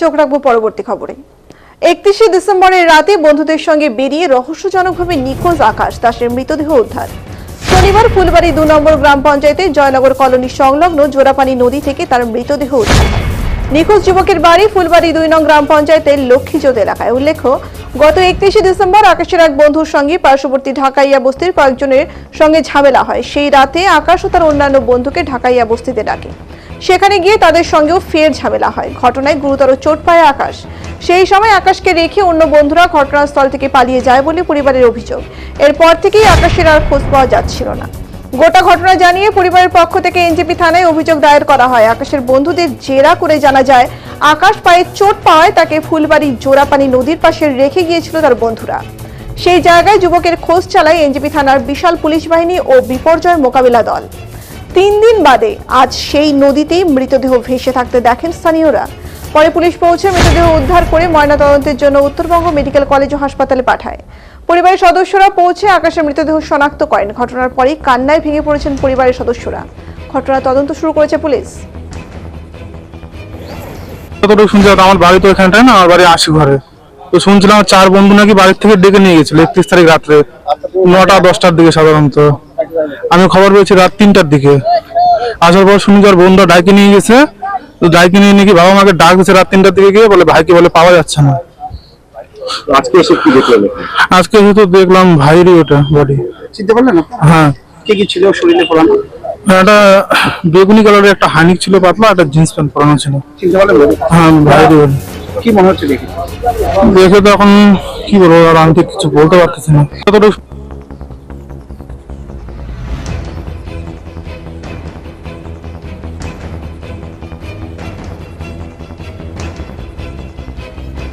চোখ রাখব পরবর্তী খবরে। একত্রিশে ডিসেম্বরের রাতে বন্ধুদের সঙ্গে বেরিয়ে রহস্যজনকভাবে নিখোঁজ আকাশ, দাসের মৃতদেহ উদ্ধার। শনিবার ফুলবাড়ি দু নম্বর গ্রাম পঞ্চায়েতে জয়নগর কলোনি সংলগ্ন জোড়াপানি নদী থেকে তার মৃতদেহ উদ্ধার। নিখোঁজ যুবকের বাড়ি ফুলবাড়ি দুই নং গ্রাম পঞ্চায়েতের লক্ষ্মীজোত এলাকায়। উল্লেখ্য, গত একত্রিশে ডিসেম্বর আকাশের এক বন্ধুর সঙ্গে পার্শ্ববর্তী ঢাকাইয়া বস্তির কয়েকজনের সঙ্গে ঝামেলা হয়। সেই রাতে আকাশ ও তার অন্যান্য বন্ধুকে ঢাকাইয়া বস্তিতে ডাকে। সেখানে গিয়ে তাদের সঙ্গেও ফের ঝামেলা হয়। ঘটনায় গুরুতর চোট পায় আকাশ। সেই সময় আকাশকে রেখে অন্য বন্ধুরা ঘটনাস্থল থেকে পালিয়ে যায় বলে পরিবারের অভিযোগ। এরপর থেকেই আকাশের আর খোঁজ পাওয়া যাচ্ছিল না। গোটা ঘটনা জানিয়ে পরিবারের পক্ষ থেকে এনজিপি থানায় অভিযোগ দায়ের করা হয়। আকাশের বন্ধুদের জেরা করে জানা যায়, আকাশ পায়ে চোট পাওয়ায় তাকে ফুলবাড়ি জোড়াপানি নদীর পাশে রেখে গিয়েছিল তার বন্ধুরা। সেই জায়গায় যুবকের খোঁজ চালায় এনজিপি থানার বিশাল পুলিশ বাহিনী ও বিপর্যয় মোকাবিলা দল। তিন দিন বাদে আজ সেই নদীতেই মৃতদেহ ভেসে থাকতে দেখেন স্থানীয়রা। পরে পুলিশ পৌঁছে মৃতদেহ উদ্ধার করে ময়নাতদন্তের জন্য উত্তরবঙ্গ মেডিকেল কলেজ ও হাসপাতালে পাঠায়। পরিবারের সদস্যরা পৌঁছে আকাশে মৃতদেহ শনাক্ত করেন। ঘটনার পরেই কান্নায় ভেঙে পড়েছেন পরিবারের সদস্যরা। ঘটনার তদন্ত শুরু করেছে পুলিশ। আমার বাড়ি তো এখানটায় না? আমার বাড়ি আশি ঘরে। তো শুনছিলাম চার বন্ধু নাকি বাড়ির থেকে ডেকে নিয়ে গেছিল একত্রিশ তারিখ রাত্রে। নটা, দশটার দিকে সাধারণত। আমি খবর পেয়েছি রাত তিনটার দিকে। আসার পর শুনি যে ওর বন্ধু ডাইকে নিয়ে গেছে। তো ডাইকে নিয়ে নাকি বাবা মাকে ডাক দিচ্ছে রাত তিনটার দিকে গিয়ে? বলে ভাইকে বলে পাওয়া যাচ্ছে না। আজকে এসে কি দেখলেন? আজকে শুধু দেখলাম ভাইয়েরই ওটা বডি চিনতে পারলেন? হ্যাঁ। কি কি ছিল শরীরে পড়ানো? একটা বেগুনি কালারের একটা হানিক ছিল পাতলা একটা জিন্স প্যান্ট পরানো ছিল। চিনতে পারলেন হ্যাঁ বডি কি মনে হচ্ছে দেখে? দেখে তো এখন কি বলব আর আমি তো কিছু বলতে পারতেছি না।